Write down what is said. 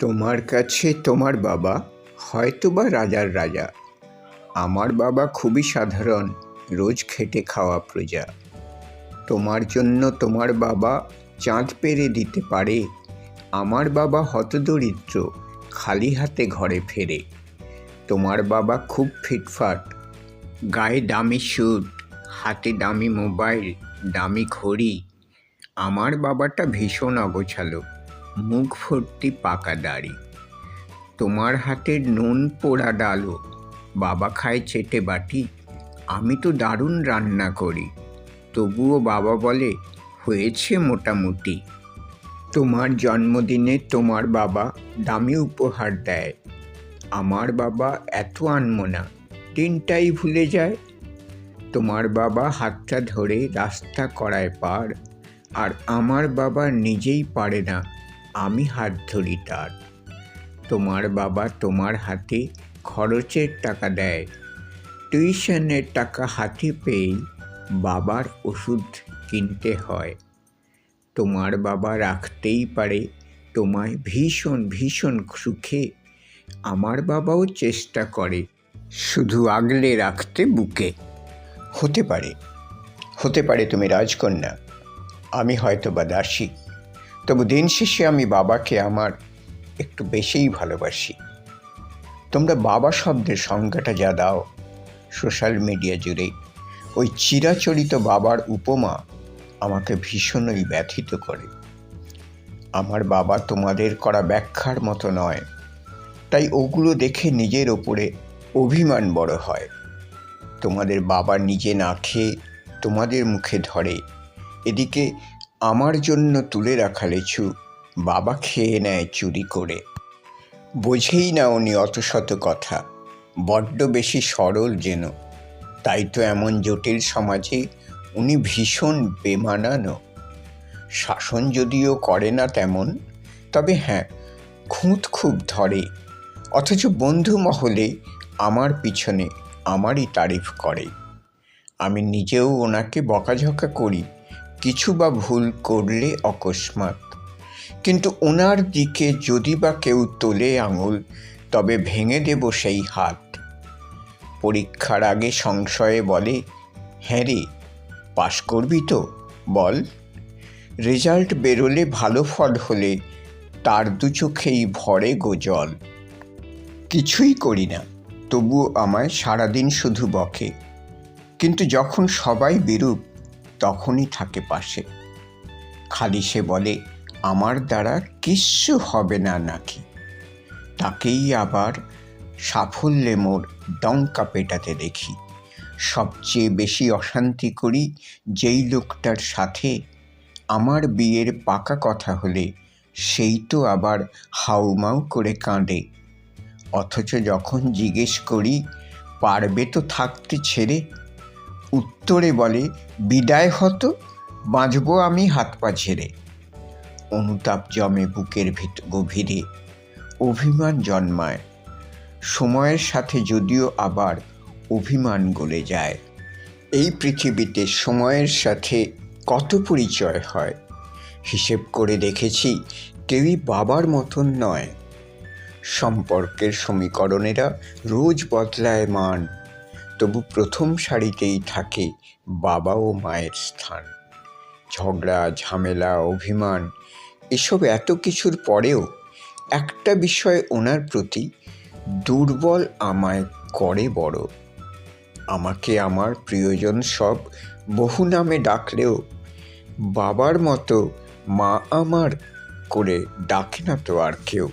তোমার কাছে তোমার বাবা, হয়তোবা রাজার রাজা। আমার বাবা খুবই সাধারণ, রোজ খেটে খাওয়া প্রজা। তোমার জন্য তোমার বাবা চাঁদ পেরে দিতে পারে। আমার বাবা হতদরিদ্র, খালি হাতে ঘরে ফেরে। তোমার বাবা খুব ফিটফাট, গায়ে দামি স্যুট, হাতে দামি মোবাইল, দামি ঘড়ি। আমার বাবাটা ভীষণ অগোছালো। মুখ ভর্তি পাকা দাড়ি। তোমার হাতের নুন পোড়া ডালো বাবা খায় চেটে বাটি। আমি তো দারুণ রান্না করি। তবুও বাবা বলে, হয়েছে মোটামুটি। তোমার জন্মদিনে তোমার বাবা দামি উপহার দেয়। আমার বাবা এত আনমনা, তিনটাই ভুলে যায়। তোমার বাবা হাতটা ধরে রাস্তা করায় পার, আর আমার বাবা নিজেই পারে না। আমি হাত ধরি তার। তোমার বাবা তোমার হাতে খরচের টাকা দেয়। টিউশনের টাকা হাতে পেয়েই বাবার ওষুধ কিনতে হয়। তোমার বাবা রাখতেই পারে, তোমায় ভীষণ ভীষণ সুখে। আমার বাবাও চেষ্টা করে, শুধু আগলে রাখতে বুকে। হতে পারে হতে পারে তুমি রাজকন্যা, আমি হয়তো বা দাসী। তবু দিন শেষে আমি বাবাকে আমার একটু বেশিই ভালোবাসি। তোমরা বাবা শব্দের সংজ্ঞাটা যা দাও, সোশ্যাল মিডিয়া জুড়ে, ওই চিরাচরিত বাবার উপমা আমাকে ভীষণই ব্যথিত করে। আমার বাবা তোমাদের করা ব্যাখ্যার মতো নয়, তাই ওগুলো দেখে নিজের ওপরে অভিমান বড় হয়। তোমাদের বাবা নিজে না খেয়ে তোমাদের মুখে ধরে, এদিকে আমার জন্য তুলে রাখা লেচু, বাবা খেয়ে নেয় চুরি করে। বোঝেই না উনি অত শত কথা, বড্ড বেশি সরল যেন। তাই তো এমন জটিল সমাজে উনি ভীষণ বেমানানো। শাসন যদিও করে না তেমন, তবে হ্যাঁ খুঁত খুব ধরে। অথচ বন্ধু মহলে আমার পিছনে আমারই তারিফ করে। আমি নিজেও ওনাকে বকাঝকা করি কিছু বা ভুল করলে অকস্মাৎ। কিন্তু ওনার দিকে যদি বা কেউ তোলে আঙুল, তবে ভেঙে দেব সেই হাত। পরীক্ষার আগে সংশয়ে বলে হ্যাঁ রে, পাশ করবি তো, বল। রেজাল্ট বেরোলে ভালো ফল হলে তার দু চোখেই ভরে গো জল। কিছুই করি না, তবুও আমায় সারাদিন শুধু বকে। কিন্তু যখন সবাই বিরূপ তখনই থাকে পাশে। খালি সে বলে, আমার দ্বারা কিচ্ছু হবে না নাকি? তাকেই আবার সাফল্যে মোর ডঙ্কা পেটাতে দেখি। সবচেয়ে বেশি অশান্তি করি যেই লোকটার সাথে আমার বিয়ের পাকা কথা হলে, সেই তো আবার হাউমাউ করে কাঁদে। অথচ যখন জিজ্ঞেস করি, পারবে তো থাকতে ছেড়ে? উত্তরে বলে, বিদায় হতো, বাঁচব আমি হাত পা ঝেড়ে। অনুতাপ জমে বুকের ভিত গভীরে অভিমান জন্মায়। সময়ের সাথে যদিও আবার অভিমান গলে যায়। এই পৃথিবীতে সময়ের সাথে কত পরিচয় হয়? হিসেব করে দেখেছি, কেউই বাবার মতন নয়। সম্পর্কের সমীকরণেরা রোজ বদলায় মান তবু প্রথম সারিতেই থাকে বাবা ও মায়ের স্থান। ঝগড়া, ঝামেলা, অভিমান, এসব এত কিছুর পরেও একটা বিষয় ওনার প্রতি দুর্বল আমায় করে বড়। আমাকে আমার প্রিয়জন সব বহু নামে ডাকলেও বাবার মতো মা আমার করে ডাকে না তো আর কেউ।